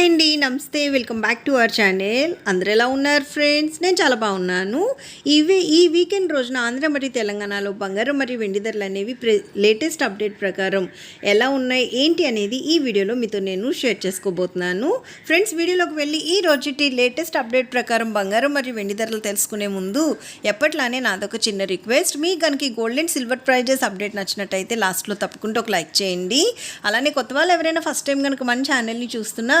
Hi అండి నమస్తే welcome back to our channel. అందరు ఎలా ఉన్నారు ఫ్రెండ్స్? నేను చాలా బాగున్నాను. ఇవి ఈ వీకెండ్ రోజున ఆంధ్ర మరియు తెలంగాణలో బంగారం మరియు వెండి ధరలు అనేవి లేటెస్ట్ అప్డేట్ ప్రకారం ఎలా ఉన్నాయి ఏంటి అనేది ఈ వీడియోలో మీతో నేను షేర్ చేసుకోబోతున్నాను. ఫ్రెండ్స్ వీడియోలోకి వెళ్ళి ఈ రోజుటి లేటెస్ట్ అప్డేట్ ప్రకారం బంగారం మరియు వెండి ధరలు తెలుసుకునే ముందు ఎప్పట్లానే నాదొక చిన్న రిక్వెస్ట్. మీ కనుక gold and silver prizes update నచ్చినట్టయితే లాస్ట్లో తప్పకుండా ఒక లైక్ చేయండి. అలానే కొత్త వాళ్ళు ఎవరైనా ఫస్ట్ టైం కనుక మన ఛానల్ని చూస్తున్నా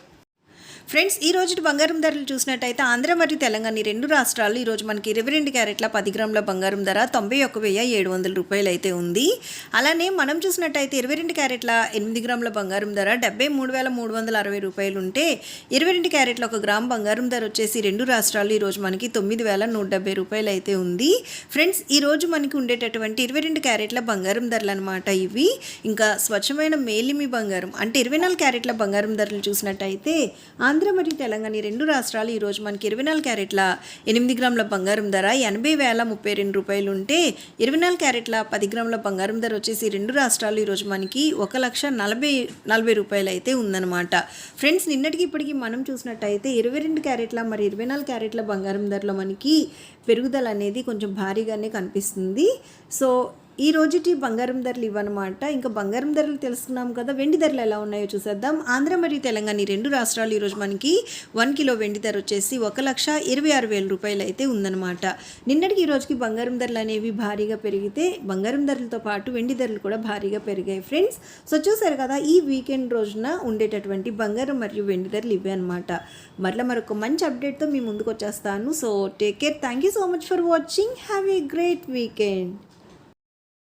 ఫ్రెండ్స్ ఈ రోజు బంగారం ధరలు చూసినట్టయితే ఆంధ్ర మరియు తెలంగాణ ఈ రెండు రాష్ట్రాలు ఈరోజు మనకి ఇరవై రెండు క్యారెట్ల పది గ్రాముల బంగారం ధర తొంభై ఒక్క వెయ్యి ఏడు వందల రూపాయలు అయితే ఉంది. అలానే మనం చూసినట్టయితే ఇరవై రెండు క్యారెట్ల ఎనిమిది గ్రాముల బంగారం ధర డెబ్బై మూడు వేల మూడు వందల అరవై రూపాయలు ఉంటే ఇరవై రెండు క్యారెట్ల ఒక గ్రామ్ బంగారం ధర వచ్చేసి రెండు రాష్ట్రాలు ఈరోజు మనకి తొమ్మిది వేల నూట డెబ్బై రూపాయలు అయితే ఉంది. ఫ్రెండ్స్ ఈ రోజు మనకి ఉండేటటువంటి ఇరవై రెండు క్యారెట్ల బంగారం ధరలు అనమాట ఇవి. ఇంకా స్వచ్ఛమైన మేలిమి బంగారం అంటే ఇరవై నాలుగు క్యారెట్ల బంగారం ధరలు చూసినట్టయితే ఆంధ్ర మరియు తెలంగాణ రెండు రాష్ట్రాలు ఈరోజు మనకి ఇరవై నాలుగు క్యారెట్ల ఎనిమిది గ్రాముల బంగారం ధర ఎనభై వేల ముప్పై రెండు రూపాయలు ఉంటే ఇరవై నాలుగు క్యారెట్ల పది గ్రాముల బంగారం ధర వచ్చేసి రెండు రాష్ట్రాలు ఈరోజు మనకి ఒక లక్ష నలభై నలభై రూపాయలు అయితే ఉందన్నమాట. ఫ్రెండ్స్ నిన్నటికి ఇప్పటికి మనం చూసినట్టయితే ఇరవై రెండు క్యారెట్ల మరి ఇరవై నాలుగు క్యారెట్ల బంగారం ధరలో మనకి పెరుగుదల అనేది కొంచెం భారీగానే కనిపిస్తుంది. సో ఈ రోజుటి బంగారం ధరలు ఇవ్వనమాట. ఇంకా బంగారం ధరలు తెలుసుకున్నాం కదా వెండి ధరలు ఎలా ఉన్నాయో చూసేద్దాం. ఆంధ్ర మరియు తెలంగాణ ఈ రెండు రాష్ట్రాలు ఈరోజు మనకి వన్ కిలో వెండి ధర వచ్చేసి ఒక లక్ష ఇరవై ఆరు వేల రూపాయలు అయితే ఉందన్నమాట. నిన్నటికి ఈ రోజుకి బంగారం ధరలు అనేవి భారీగా పెరిగితే బంగారం ధరలతో పాటు వెండి ధరలు కూడా భారీగా పెరిగాయి ఫ్రెండ్స్. సో చూసారు కదా ఈ వీకెండ్ రోజున ఉండేటటువంటి బంగారం మరియు వెండి ధరలు ఇవే అనమాట మరలా మరొక మంచి అప్డేట్తో మీ ముందుకు వచ్చేస్తాను. So take care thank you so much for watching have a great weekend